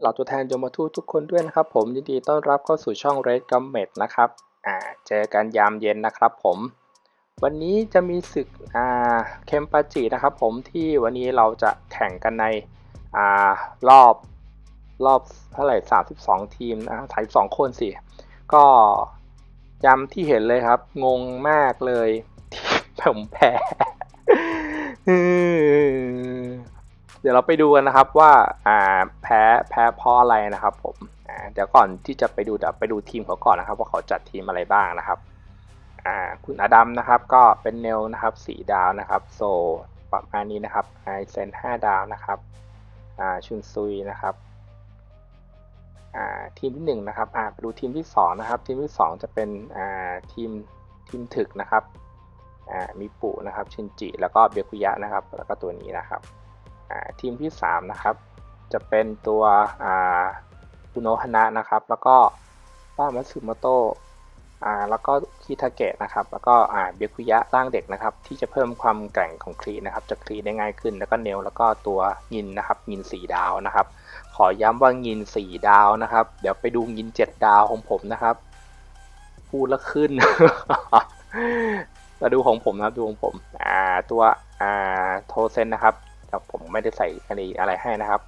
เหล่าตัวแทนยมทูตทุกคนด้วยนะครับ ผมยินดีต้อนรับเข้าสู่ช่อง Red g o m m e t นะครับอ่าเจอกันยามเย็นนะครับผม วันนี้จะมีศึกอ่าเคมปาจินะครับ ผมที่วันนี้เราจะแข่งกันในอ่ารอบรอบเท่าไหร่32 ทีมนะ32คนสิก็ย้ำที่เห็นเลยครับ งงมากเลยที่ผมแพ้ เดี๋ยวเราไปดูกันนะครับว่าอ่าแพ้แพ้เพราะอะไรนะครับผมอ่าเดี๋ยวก่อนที่จะไปดูเดี๋ยวไปดูทีมเขาก่อนนะครับ ว่าเขาจัดทีมอะไรบ้างนะครับอ่าคุณอดัมนะครับก็เป็นเนลนะครับสีดาวนะครับโซประมาณนี้นะครับไอเซนห้าดาวนะครับอ่าชุนซุยนะครับอ่าทีมที่หนึ่งนะครับอ่าไปดูทีมที่สองนะครับทีมที่สองจะเป็นอ่าทีมทีมถึกนะครับอ่ามีปู่นะครับชินจิ แล้วก็เบียคุยะนะครับ แล้วก็ตัวนี้นะครับ ทีมที่ 3 นะครับ จะเป็นตัวอุโนฮนะนะครับ แล้วก็ป้ามัตสึโมโตะแล้วก็คิทาเกะนะครับ แล้วก็เบียคุยะร่างเด็กนะครับ ที่จะเพิ่มความแกร่งของคลีนะครับจะคลีได้ง่ายขึ้น แล้วก็เนลแล้วก็ตัวยินนะครับยิน 4 ดาวนะครับ ขอย้ำว่ายิน 4 ดาวนะครับ เดี๋ยวไปดูยิน 7 ดาวของผมนะครับ พูดแล้วขึ้นมาดูของผมนะครับดูของผมตัวโทเซนนะครับ แต่ผมไม่ได้ใส่อะไรอะไรให้นะครับ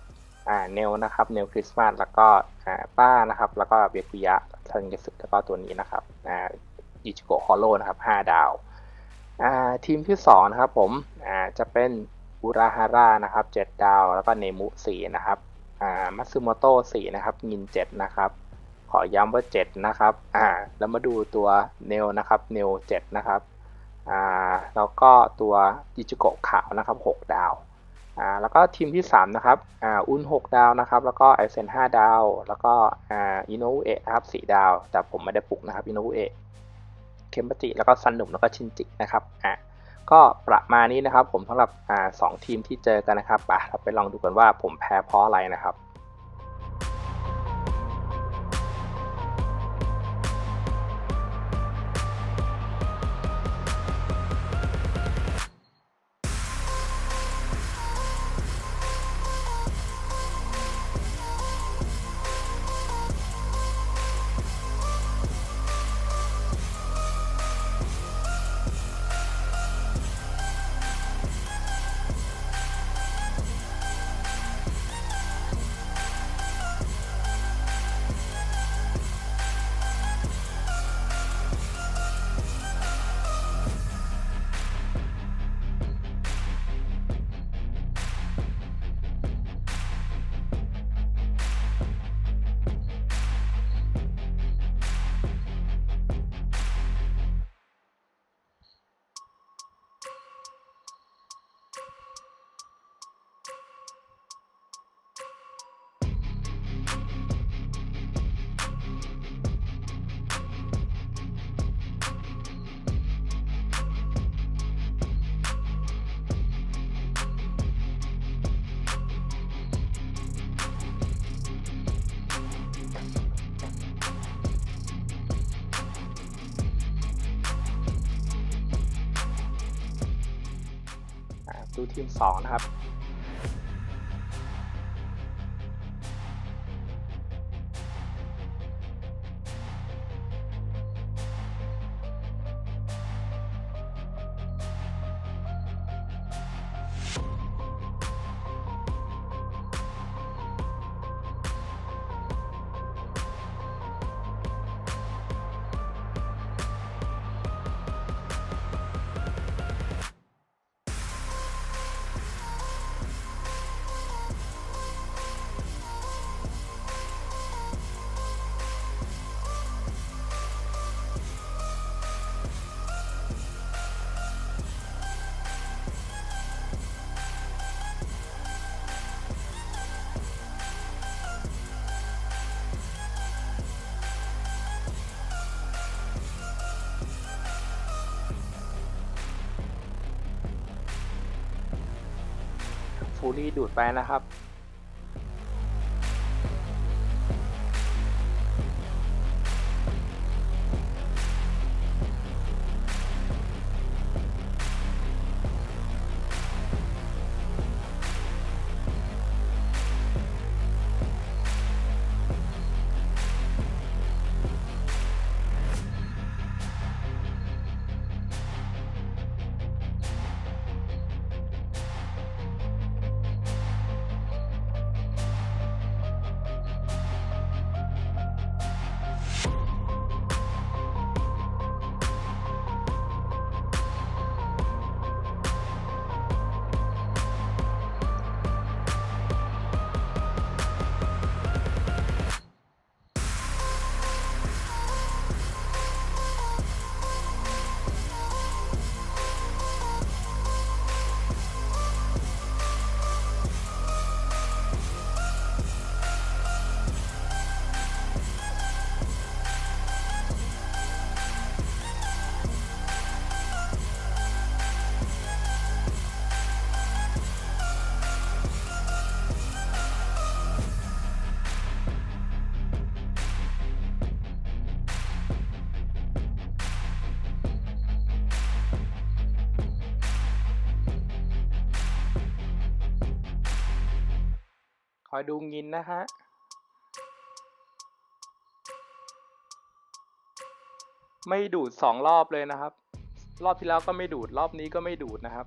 อ่าเนลนะครับเนลคริสต์มาสแล้วก็อ่าป้านะครับ แล้วก็เบียกุยะทันเกสึแล้วก็ตัวนี้นะครับอ่าอิจิโกะฮอลโลนะครับ5ดาวอ่าทีมที่2นะครับผมอ่าจะเป็นอุราฮาร่านะครับ7ดาว แล้วก็เนมุ4นะครับอ่ามัตสึโมโตะ4นะครับยิน7นะครับขอย้ำว่า 7 นะครับ อ่า แล้วมาดูตัวเนลนะครับ เนล7นะครับ อ่า แล้วก็ตัวอิจิโกะขาวนะครับ 6 ดาว อ่าแล้วก็ทีมที่ 3 นะครับอ่าอุน6ดาวนะครับ แล้วก็ไอเซน5ดาว แล้วก็อ่าอินโนเอะนะครับ4ดาว แต่ผมไม่ได้ปลุกนะครับอินโนเอะเคมปจิแล้วก็ซันหนุ่มแล้วก็ชินจินะครับอ่าก็ประมาณนี้นะครับผมสำหรับอ่าสองทีมที่เจอกันนะครับอะเราไปลองดูกันว่าผมแพ้เพราะอะไรนะครับ ซูทีม2นะครับ ฟูรี่ดูดไปนะครับ อยดูงินนะฮะ ไม่ดูดสองรอบเลยนะครับ รอบที่แล้วก็ไม่ดูด รอบนี้ก็ไม่ดูดนะครับ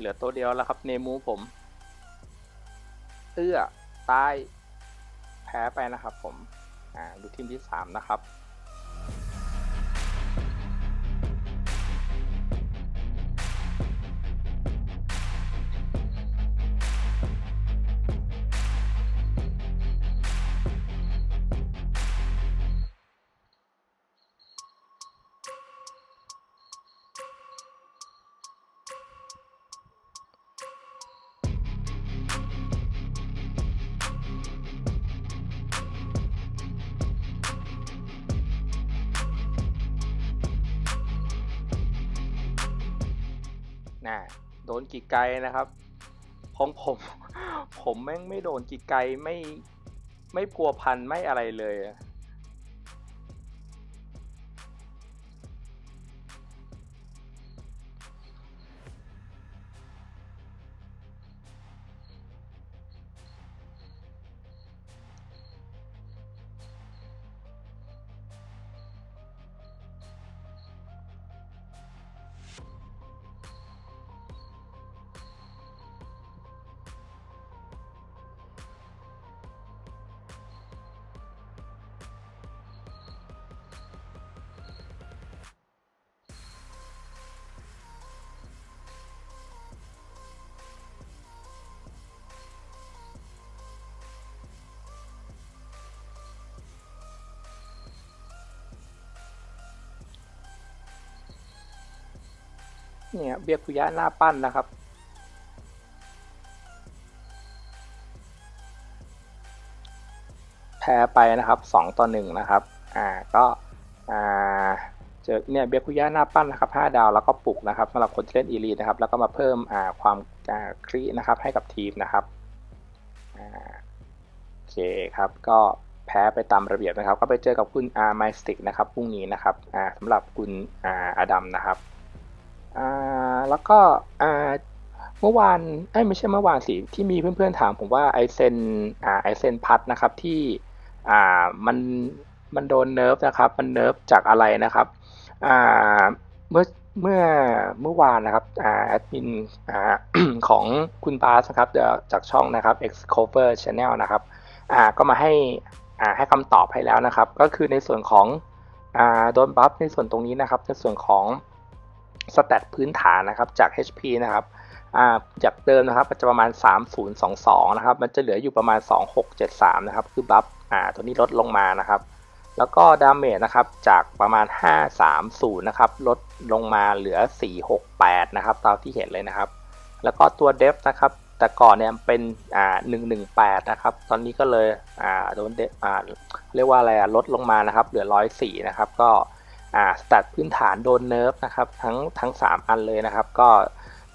เหลือตัวเดียวแล้วครับ เนมูผม เอื้อ ตาย แพ้ไปนะครับผม อ่าดูทีมที่สามนะครับ่าโดนกีไกลนะครับของผม ผมแม่งไม่โดนกีไกลไม่ไม่พัวพันไม่อะไรเลย เนี่ยเบียคุยะหน้าปั้นนะครับ แพ้ไปนะครับสองต่อหนึ่งนะครับอ่าก็อ่าเจอเนี่ยเบียคุยะหน้าปั้นนะครับห้าดาวแล้วก็ปลุกนะครับสำหรับคนที่เล่นอีลีนะครับ แล้วก็มาเพิ่มอ่าความอ่าครีนะครับให้กับทีมนะครับอ่าโอเคครับก็แพ้ไปตามระเบียบนะครับ ก็ไปเจอกับคุณอาร์ไมสติกนะครับพรุ่งนี้นะครับอ่าสำหรับคุณอาอดัมนะครับ อ่าแล้วก็อ่าเมื่อวานเอ้ยไม่ใช่เมื่อวานสิที่มีเพื่อนๆถามผมว่าไอเซนอ่าไอเซนพัดนะครับที่อ่ามันมันโดนเนิร์ฟนะครับมันเนิร์ฟจากอะไรนะครับอ่าเมื่อเมื่อเมื่อวานนะครับอ่าแอดมินอ่าของคุณบาสนะครับจากช่องนะครับ Xcover Channel นะครับอ่าก็มาให้อ่าให้คำตอบให้แล้วนะครับ ก็คือในส่วนของอ่าโดนบัฟในส่วนตรงนี้นะครับในส่วนของ สแตทพื้นฐานนะครับจาก HP นะครับาจากเดิมนะครับจะประมาณ 3022 นะครับ มันจะเหลืออยู่ประมาณ 2673 นะครับ คือบัฟอ่าตัวนี้ลดลงมานะครับ แล้วก็ดาเมจนะครับจากประมาณ 530 นะครับ ลดลงมาเหลือ 468 นะครับตามที่เห็นเลยนะครับ แล้วก็ตัวเดฟนะครับ แต่ก่อนเนี่ยเป็นอ่า118 นะครับ ตอนนี้ก็เลยอ่าโดนเดฟอ่าเรียกว่าอะไรอะลดลงมานะครับ เหลือ 104 นะครับ ก็ อ่าสแตทพื้นฐานโดนเนิร์ฟนะครับทั้งทั้ง 3 อันเลยนะครับ ก็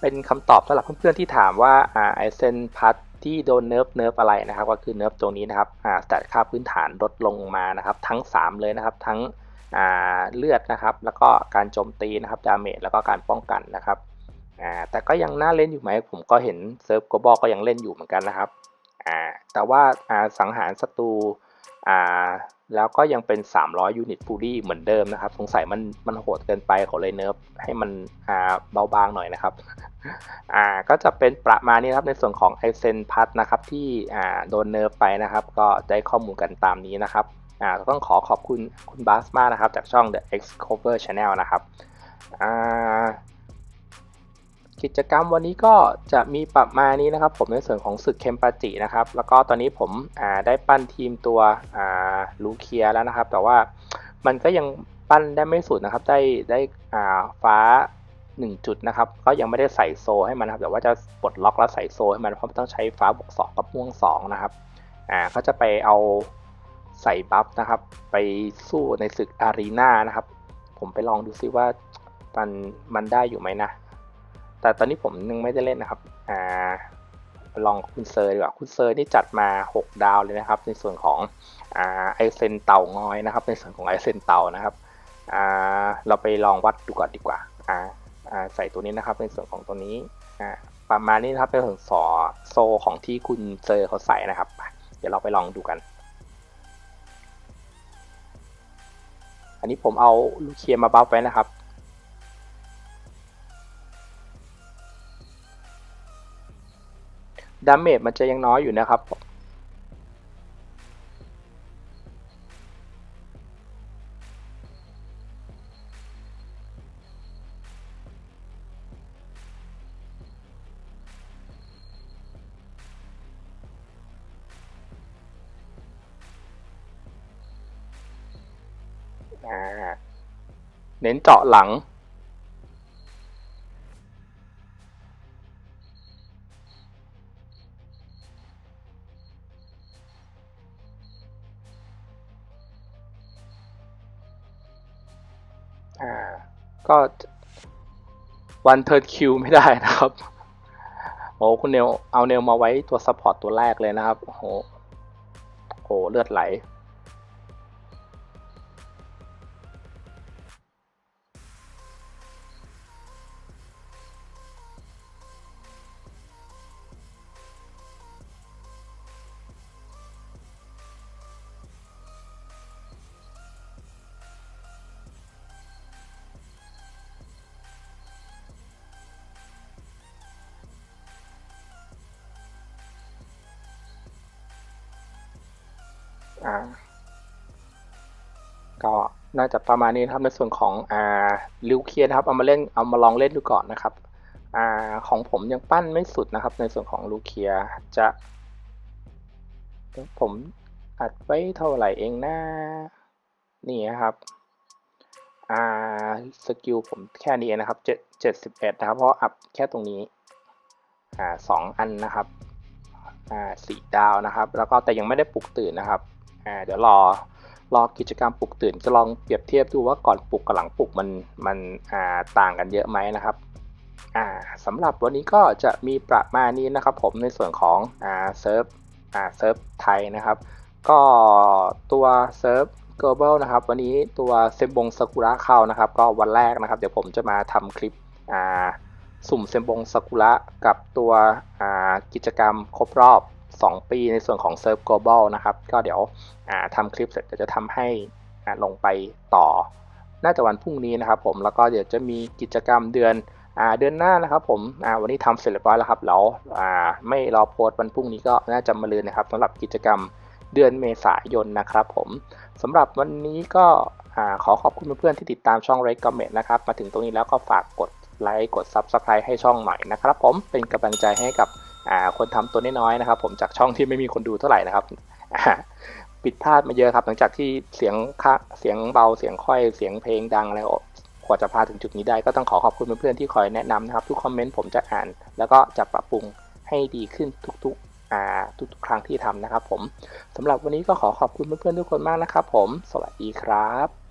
เป็นคำตอบสำหรับเพื่อนๆที่ถามว่าอ่าไอเซนพัทที่โดนเนิร์ฟเนิร์ฟอะไรนะครับ ก็คือเนิร์ฟตรงนี้นะครับอ่าแต่ค่าพื้นฐานลดลงมานะครับทั้ง 3 เลยนะครับทั้งอ่าเลือดนะครับแล้วก็การโจมตีนะครับดาเมจแล้วก็การป้องกันนะครับอ่าแต่ก็ยังน่าเล่นอยู่ไหมผมก็เห็นเซิร์ฟโกบอลก็ยังเล่นอยู่เหมือนกันนะครับอ่าแต่ว่าอ่าสังหารศัตรูอ่า แล้วก็ยังเป็น 300 ยูนิตฟูลี่เหมือนเดิมนะครับ สงสัยมันมันโหดเกินไปขาเลยเนิร์ฟให้มันอ่าเบาบางหน่อยนะครับอ่าก็จะเป็นประมาณนี้ครับในส่วนของไอเซนพัทนะครับที่อ่าโดนเนิร์ฟไปนะครับ ก็ได้ข้อมูลกันตามนี้นะครับอ่าต้องขอขอบคุณคุณบาสมากนะครับ จากช่อง The X Cover Channel นะครับอ่า กิจกรรมวันนี้ก็จะมีประมาณนี้นะครับ ผมในส่วนของศึกเคมปาจินะครับ แล้วก็ตอนนี้ผมได้ปั้นทีมตัวลูเคียแล้วนะครับ แต่ว่ามันก็ยังปั้นได้ไม่สุดนะครับ ได้ได้อ่าฟ้า 1 จุดนะครับ ก็ยังไม่ได้ใส่โซให้มันนะครับ แต่ว่าจะปลดล็อกแล้วใส่โซให้มันเพราะต้องใช้ฟ้าบวก2กับม่วง2นะครับอ่าก็จะไปเอาใส่บัฟนะครับ ไปสู้ในศึกอารีนานะครับ ผมไปลองดูซิว่ามันมันได้อยู่ไหมนะ แต่ตอนนี้ผมยังไม่ได้เล่นนะครับอ่าลองคุณเซอร์ดีกว่าคุณเซอร์นี่จัดมา 6 ดาวเลยนะครับ ในส่วนของอ่าไอเซนเต่างอยนะครับ ในส่วนของไอเซนเต่านะครับอ่าเราไปลองวัดดูก่อนดีกว่าอ่าอ่าใส่ตัวนี้นะครับ ในส่วนของตัวนี้อ่าประมาณนี้นะครับเป็นส่วนสอโซของที่คุณเจอร์เขาใส่นะครับ เดี๋ยวเราไปลองดูกัน อันนี้ผมเอาลูกเคียมาบัฟไว้นะครับ ดาเมจมันจะยังน้อยอยู่นะครับเน้นเจาะหลัง อ่าก็วันเทิร์นคิวไม่ได้นะครับโอ้คุณเนลเอาเนลมาไว้ตัวซัพพอร์ตตัวแรกเลยนะครับโอ้โหโหเลือดไหล อ่าก็น่าจะประมาณนี้นะครับในส่วนของอ่าลิวเคียนะครับเอามาเล่นเอามาลองเล่นดูก่อนนะครับอ่าของผมยังปั้นไม่สุดนะครับ ในส่วนของลูเคียจะผมอัดไว้เท่าไหร่เองนะนี่นะครับอ่าสกิลผมแค่นี้นะครับเจ็ดเจ็ดสิบเอ็ดนะครับเพราะอัพแค่ตรงนี้อ่าสองอันนะครับอ่าสี่ดาวนะครับ แล้วก็แต่ยังไม่ได้ปลุกตื่นนะครับ อ่าเดี๋ยวรอรอกิจกรรมปลุกตื่นจะลองเปรียบเทียบดูว่าก่อนปลุกกับหลังปลุกมันมันอ่าต่างกันเยอะไหมนะครับอ่าสำหรับวันนี้ก็จะมีประมาณนี้นะครับผมในส่วนของอ่าเซิร์ฟอ่าเซิร์ฟไทยนะครับก็ตัวเซิร์ฟ global นะครับวันนี้ตัวเซมบงซากุระเข้านะครับ ก็วันแรกนะครับ เดี๋ยวผมจะมาทำคลิปอ่าสุ่มเซมบงซากุระกับตัวกิจกรรมครบรอบ 2 ปีในส่วนของเซิร์ฟ global นะครับ ก็เดี๋ยวทำคลิปเสร็จเดี๋ยวจะทำให้ลงไปต่อ น่าจะวันพรุ่งนี้นะครับผมแล้วก็เดี๋ยวจะมีกิจกรรมเดือนอเดือนหน้านะครับผมวันนี้ทำเสร็จเรียบร้อยแล้วครับแล้วไม่รอโพสต์วันพรุ่งนี้ก็น่าจะมาลืนนะครับสำหรับกิจกรรมเดือนเมษายนนะครับผมสำหรับวันนี้ก็ขอขอบคุณเพื่อนๆที่ติดตามช่อง r e c o m m e n t นะครับ มาถึงตรงนี้แล้วก็ฝากกดไลค์กด Subscribe ให้ช่องหน่อยนะครับผมเป็นกำลังใจให้กับ คนทำตัวน้อยๆนะครับ ผมจากช่องที่ไม่มีคนดูเท่าไหร่นะครับอ่าผิดพลาดมาเยอะครับ หลังจากที่เสียงค่าเสียงเบาเสียงค่อยเสียงเพลงดังแล้วกว่าจะพาถึงจุดนี้ได้ก็ต้องขอขอบคุณเพื่อนๆที่คอยแนะนำนะครับ ทุกคอมเมนต์ผมจะอ่าน แล้วก็จะปรับปรุงให้ดีขึ้นทุกๆอ่าทุกๆครั้งที่ทำนะครับ ผมสำหรับวันนี้ก็ขอขอบคุณเพื่อนๆทุกคนมากนะครับ ผม สวัสดีครับ